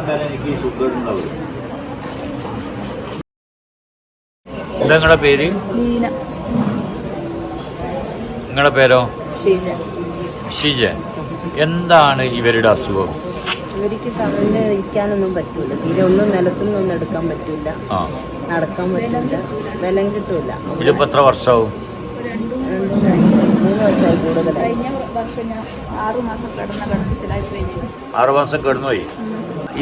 വരെ എനിക്ക് ഈ സുഖം ഉണ്ടാവും എന്താ നിങ്ങളുടെ പേര്? ലീന. നിങ്ങളുടെ പേരോ? ഷിജ. എന്താണ് ഇവരുടെ അസുഖം? ഇവർക്ക് തവണ ഇരിക്കാനൊന്നും പറ്റൂല. തീരെ ഒന്നും നിലത്തുനിന്ന് ഒന്നും എടുക്കാൻ പറ്റൂല. ആ. നടക്കാൻ പറ്റില്ല ബലം കിട്ടൂല. ഇതിപ്പോ എത്ര വർഷമാവും രണ്ടും മൂന്ന് വർഷമായി കൂടുതലായി. കഴിഞ്ഞ വർഷം ഞാൻ ആറു മാസം കിടന്നു കിടത്തിലായി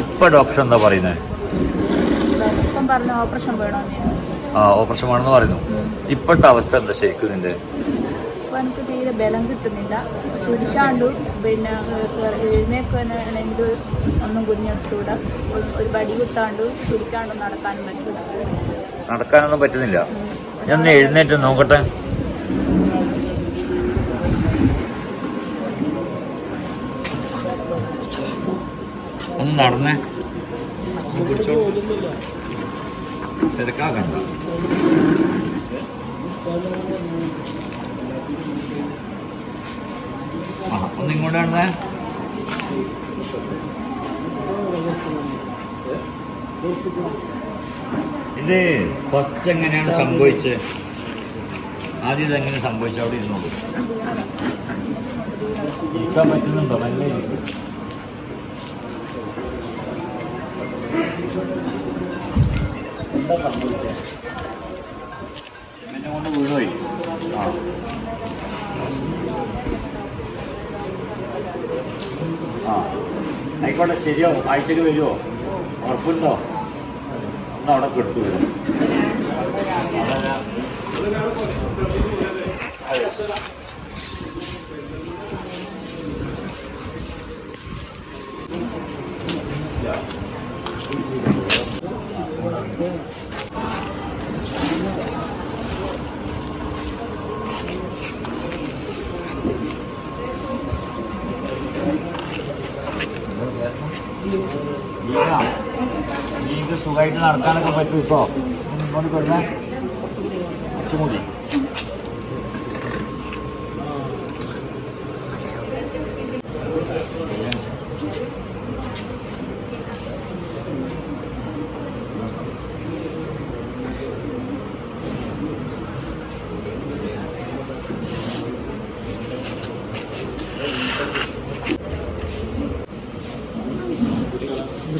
ഇപ്പൊ ഡോക്ടർ എന്താ പറയുന്നത് വേണമെന്ന് ആ ഓപ്പറേഷൻ വേണമെന്ന് പറയുന്നു. ഇപ്പോഴത്തെ അവസ്ഥ എന്താ ശരിക്കും നിന്റെ? എനിക്ക് തീരെ ബലം കിട്ടുന്നില്ല. കുടിക്കാണ്ട് പിന്നെ ഒന്നും കുഞ്ഞിട്ടൂടെ ഒരു വടി കുത്താണ്ട് കുടിക്കാണ്ട് നടക്കാനും പറ്റില്ല നടക്കാനൊന്നും പറ്റുന്നില്ല. ഞാൻ എഴുന്നേറ്റ് നോക്കട്ടെ. നടന്നേ. ഒന്ന് പിടിച്ചോളൂ. തിരക്കാക്കണ്ട ആ ഒന്ന് ഇങ്ങോട്ട് നടന്നേ. ഇത് ഫസ്റ്റ് എങ്ങനെയാണ് സംഭവിച്ചത് ആദ്യം ഇതെങ്ങനെ സംഭവിച്ചു? അവിടെ ഇരുന്നോളൂ. ഇരിക്കാൻ പറ്റുന്നുണ്ടോ? നല്ല എന്താ സംഭവിച്ചത് എന്നെ കൊണ്ട് വീണുപോയി. ആ. ആ. ആയിക്കോട്ടെ ശരിയോ? ആഴ്ചയിൽ വരുമോ ഉറപ്പുണ്ടോ? ഒന്ന് അവിടെ കെടുത്തു വരും നീക്ക് സുഖമായിട്ട് നടക്കാനൊക്കെ പറ്റും ഇപ്പോ. കൊടുന്ന കുറച്ചുകൂടി വീണടിച്ചോ ഒരു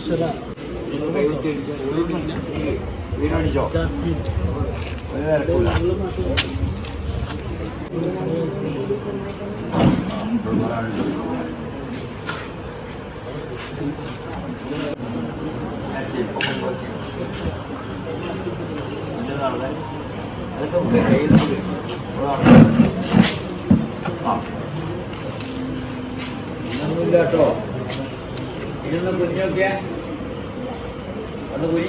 തിരക്കൂല അതൊക്കെ കയ്യിലുണ്ട് ആ ഇതൊന്നുമില്ല കേട്ടോ ഇരുന്ന് കുഞ്ഞൊക്കെ അത് പോയി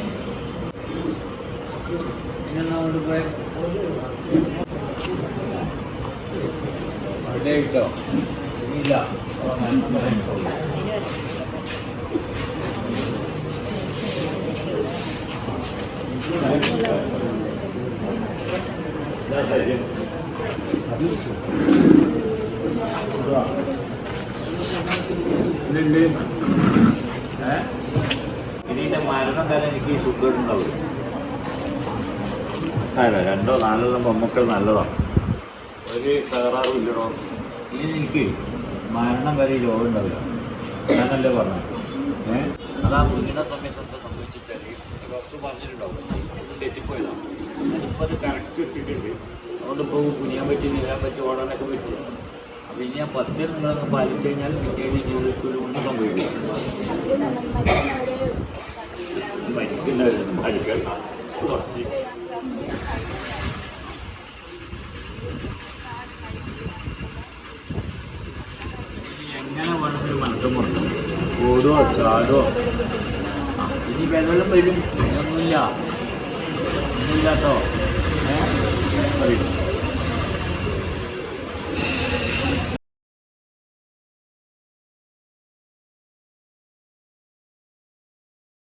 ഇങ്ങനെ കൊണ്ട് പോയ അവിടെ കിട്ടോ ഇല്ല ഇതുണ്ട് ഏ തന്നെ എനിക്ക് സുഖം സാര രണ്ടോ നാലോ നമ്മക്കൾ നല്ലതാണ്. ഒരു തകരാറും ഇല്ലടോ? ഇനി എനിക്ക് മരണം വരെ രോഗം ഉണ്ടാവില്ല. ഞാനല്ലേ പറഞ്ഞത്. ഏ? അതാ കുഞ്ഞിനെ സമയത്ത് എന്താ സംഭവിച്ചാൽ ഫസ്റ്റ് പറഞ്ഞിട്ടുണ്ടാവും. ഒന്നും തെറ്റിപ്പോയതാണ് ഞാനിപ്പോൾ അത് കറക്റ്റ് ഇട്ടിട്ടുണ്ട്. അതുകൊണ്ട് ഇപ്പോൾ കുനിയാൻ പറ്റി നീരാൻ പറ്റി ഓടാനൊക്കെ പറ്റില്ല. അപ്പം ഇനി ഞാൻ പത്തിൽ നിങ്ങളൊന്ന് പാലിച്ചു കഴിഞ്ഞാൽ പിന്നീട് ജീവിതത്തിൽ ഒന്നും സംഭവിക്കില്ല പഠിക്കണ്ട കുറച്ച് എങ്ങനെ വേണമെങ്കിലും മനസ്സും മുറക്കും ഓടോ ചാടോ ഇനി വെള്ളം വരും. ഒന്നുമില്ല. ഒന്നുമില്ല കേട്ടോ